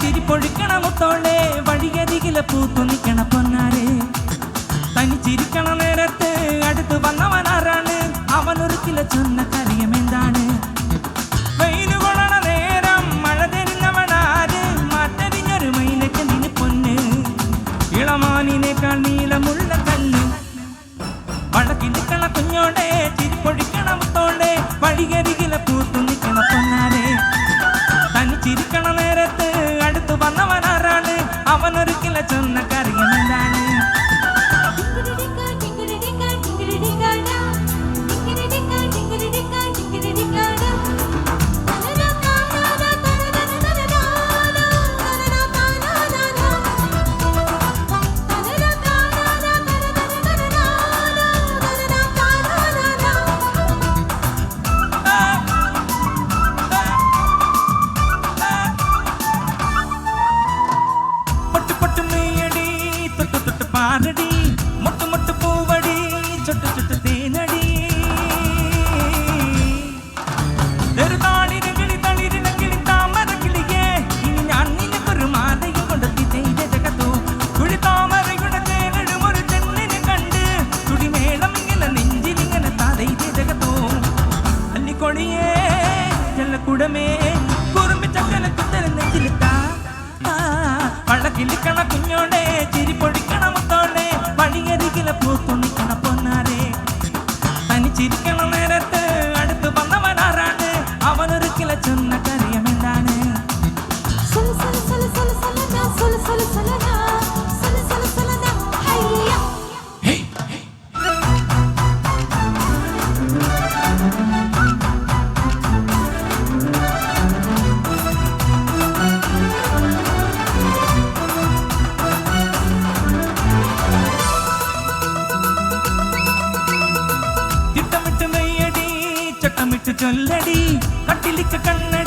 ചിരിപ്പൊഴിക്കണ മുത്തോളെ വഴിയരികിലെ പൂത്തു നിൽക്കണ പൊന്നാരെ. തനിച്ചിരിക്കണ നേരത്ത് അടുത്ത് വന്നവനാരാണ് അവനൊരുക്കില ചൊന്ന കറിയം എന്താണ്? വെയിൽ കൊള്ളണ നേരം മഴ തരുന്നവനാര് മാറ്റരിഞ്ഞൊരു മൈനക്ക് നിന് പൊന്ന്? ഇളമാനിനേക്കാൾ നീലമുള്ള കണ്ണ് വഴക്കിലിക്കണ കുഞ്ഞോടെ ചിരിപ്പൊഴിക്കണ മുത്തോടെ വഴിയരികിലെ പൂത്തു നിൽക്കണ പൊന്നാരെ சொன்ன അല്ലിക്കൊടിയേ ചെല്ലക്കുടമേ. കുറുമ്പി ചക്കല കുത്തല നെഞ്ചിലിട്ടാ പഴക്കിലിക്കണ കുഞ്ഞോടെ ചിരി പൊടിക്കണ മുത്തോടെ വഴിയരികിലെ പൂത്തുണിക്കണ പൊന്നാരെ. ചൊല്ലടി. കട്ടിലിക്ക കണ്ണടി